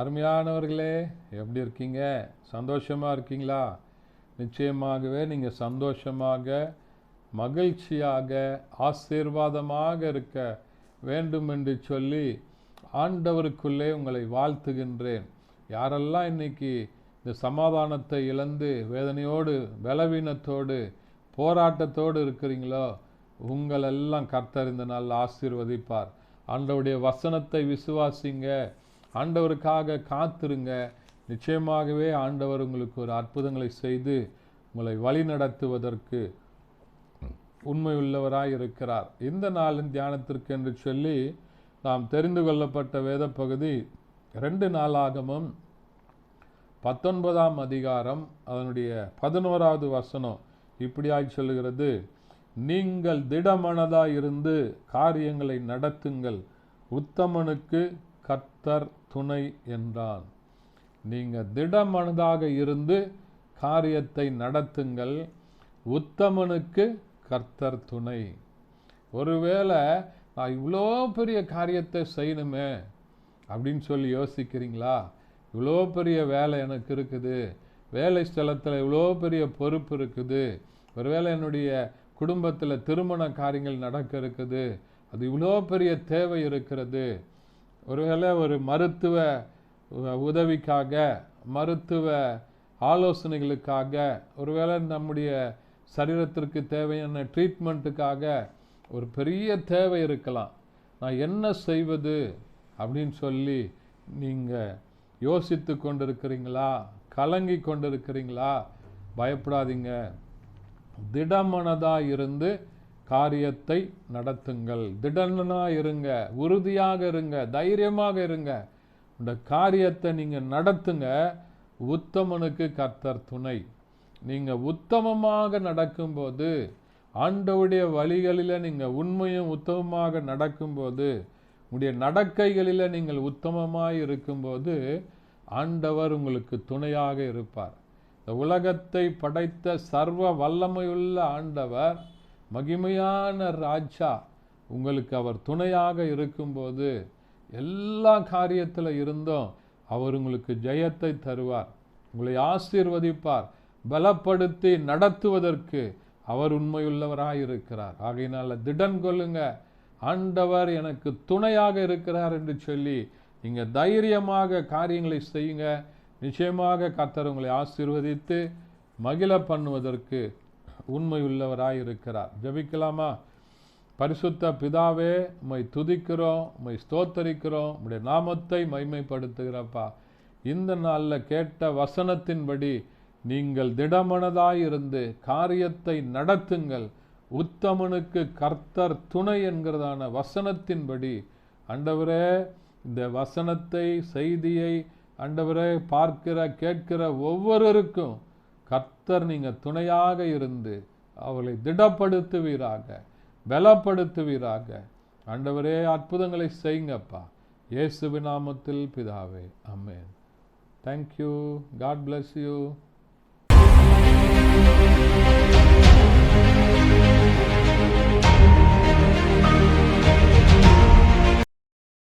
அருமையானவர்களே எப்படி இருக்கீங்க? சந்தோஷமாக இருக்கீங்களா? நிச்சயமாகவே நீங்கள் சந்தோஷமாக மகிழ்ச்சியாக ஆசீர்வாதமாக இருக்க வேண்டும் என்று சொல்லி ஆண்டவருக்குள்ளே உங்களை வாழ்த்துகின்றேன். யாரெல்லாம் இன்னைக்கு இந்த சமாதானத்தை இழந்து வேதனையோடு பலவீனத்தோடு போராட்டத்தோடு இருக்கிறீங்களோ உங்களெல்லாம் கர்த்தர் இந்த நாள் ஆசீர்வதிப்பார். ஆண்டவுடைய வசனத்தை விசுவாசிங்க. ஆண்டவருக்காக காத்திருங்க. நிச்சயமாகவே ஆண்டவர் உங்களுக்கு ஒரு அற்புதங்களை செய்து உங்களை வழி நடத்துவதற்கு உண்மை உள்ளவராய் இருக்கிறார். இந்த நாளின் தியானத்திற்கு என்று சொல்லி நாம் தெரிந்து கொள்ளப்பட்ட வேத பகுதி ரெண்டு நாளாகமும் பத்தொன்பதாம் அதிகாரம் அதனுடைய பதினோராவது வசனம் இப்படியாய் சொல்லுகிறது. நீங்கள் திடமனதாக இருந்து காரியங்களை நடத்துங்கள். உத்தமனுக்கு கர்த்தர் துணை என்றான் நீங்கள் திடமனதாக இருந்து காரியத்தை நடத்துங்கள். உத்தமனுக்கு கர்த்தர் துணை. ஒருவேளை நான் இவ்வளோ பெரிய காரியத்தை செய்யணுமே அப்படின்னு சொல்லி யோசிக்கிறீங்களா? இவ்வளோ பெரிய வேலை எனக்கு இருக்குது. வேலை ஸ்தலத்தில் இவ்வளோ பெரிய பொறுப்பு இருக்குது. ஒருவேளை என்னுடைய குடும்பத்தில் திருமண காரியங்கள் நடக்க இருக்குது. அது இவ்வளோ பெரிய தேவை இருக்கிறது. ஒருவேளை ஒரு மருத்துவ உதவிக்காக மருத்துவ ஆலோசனைகளுக்காக ஒருவேளை நம்முடைய சரீரத்திற்கு தேவையான ட்ரீட்மெண்ட்டுக்காக ஒரு பெரிய தேவை இருக்கலாம். நான் என்ன செய்வது அப்படின்னு சொல்லி நீங்கள் யோசித்து கொண்டிருக்கிறீங்களா? கலங்கி கொண்டிருக்கிறீங்களா? பயப்படாதீங்க. திடமனதாக இருந்து காரியத்தை நடத்துங்கள். திடனா இருங்க உறுதியாக இருங்க தைரியமாக இருங்க. இந்த காரியத்தை நீங்கள் நடத்துங்க. உத்தமனுக்கு கர்த்தர் துணை. நீங்கள் உத்தமமாக நடக்கும்போது ஆண்டவுடைய வழிகளில் நீங்கள் உண்மையும் உத்தமமாக நடக்கும்போது உங்களுடைய நடக்கைகளில் நீங்கள் உத்தமமாக இருக்கும்போது ஆண்டவர் உங்களுக்கு துணையாக இருப்பார். இந்த உலகத்தை படைத்த சர்வ வல்லமையுள்ள ஆண்டவர் மகிமையான ராஜா உங்களுக்கு அவர் துணையாக இருக்கும்போது எல்லா காரியத்தில் இருந்தும் அவர் உங்களுக்கு ஜெயத்தை தருவார். உங்களை ஆசீர்வதிப்பார். பலப்படுத்தி நடத்துவதற்கு அவர் உண்மையுள்ளவராக இருக்கிறார். ஆகையினால் திடன் கொள்ளுங்க. ஆண்டவர் எனக்கு துணையாக இருக்கிறார் என்று சொல்லி நீங்கள் தைரியமாக காரியங்களை செய்யுங்க. நிச்சயமாக கர்த்தர் உங்களை ஆசீர்வதித்து மகிழ பண்ணுவதற்கு உண்மையுள்ளவராய் இருக்கிறார் ஜெபிக்கலாமா? பரிசுத்த பிதாவே உம்மை துதிக்கிறோம் உம்மை ஸ்தோத்தரிக்கிறோம். உம்முடைய நாமத்தை மைமைப்படுத்துகிறப்பா இந்த நாளில் கேட்ட வசனத்தின்படி நீங்கள் திடமனதாயிருந்து காரியத்தை நடத்துங்கள். உத்தமனுக்கு கர்த்தர் துணை என்கிறதான வசனத்தின்படி அண்டவரே இந்த வசனத்தை செய்தியை அண்டவரே பார்க்கிற கேட்கிற ஒவ்வொருவருக்கும் கர்த்தர் நீங்க துணையாக இருந்து அவளை திடப்படுத்துவீராக பலப்படுத்துவீராக. ஆண்டவரே அற்புதங்களை செய்யுங்கப்பா. இயேசு நாமத்தில் பிதாவே amen thank you God bless you